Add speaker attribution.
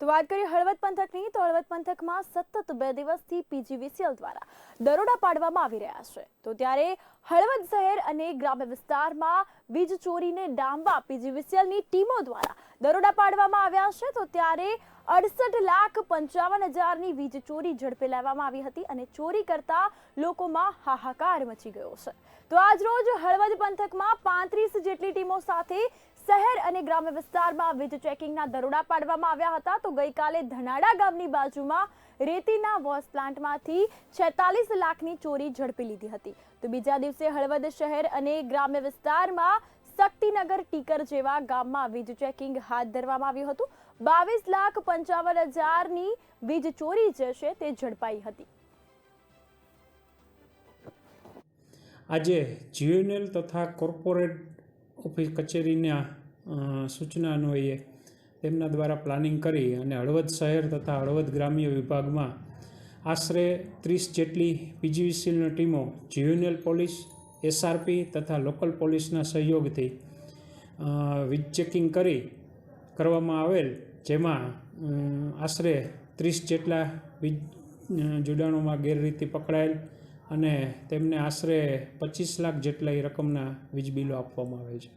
Speaker 1: તો વાત કરીએ હળવદ પંથકની, તો હળવદ પંથકમાં સતત બે દિવસથી પીજીવીસીએલ દ્વારા દરોડા પાડવામાં આવી રહ્યા છે. તો ત્યારે હળવદ શહેર અને ગ્રામ્ય વિસ્તારમાં વીજ ચોરીને ડામવા પીજીવીસીએલની ટીમો દ્વારા દરોડા પાડવામાં આવ્યા છે. તો ત્યારે અડસઠ લાખ પંચાવન હજારની વીજ ચોરી ઝડપે લેવામાં આવી હતી અને ચોરી કરતા લોકોમાં હાહાકાર મચી ગયો છે. તો આજ રોજ હળવદ પંથકમાં પાંત્રીસ જેટલી ટીમો સાથે શહેર અને ગ્રામ્ય વિસ્તારમાં વીજ ચેકિંગના દરોડા પાડવામાં આવ્યા હતા. તો ગઈકાલે ધનાડા ગામની બાજુમાં રેતીના વોશ પ્લાન્ટમાંથી છેતાલીસ લાખની ચોરી ઝડપી લીધી હતી. તો બીજા દિવસે હળવદ શહેર અને ગ્રામ્ય વિસ્તારમાં શક્તિનગર ટીકર જેવા ગામમાં વીજ ચેકિંગ હાથ ધરવામાં આવ્યું હતું. બાવીસ લાખ પંચાવન હજારની વીજ ચોરી જે છે તે ઝડપાઈ હતી.
Speaker 2: આજે જીએનએલ તથા કોર્પોરેટ ઓફિસ કચેરીના સૂચના અન્વયે તેમના દ્વારા પ્લાનિંગ કરી અને હળવદ શહેર તથા હળવદ ગ્રામ્ય વિભાગમાં આશરે ત્રીસ જેટલી પીજીવીસીલની ટીમો જીયુનિયલ પોલીસ, એસઆરપી તથા લોકલ પોલીસના સહયોગથી વીજ ચેકિંગ કરી કરવામાં આવેલ, જેમાં આશરે ત્રીસ જેટલા વીજ જોડાણોમાં ગેરરીતિ પકડાયેલ અને તેમને આશરે પચીસ લાખ જેટલા એ રકમના વીજ બિલો આપવામાં આવે છે.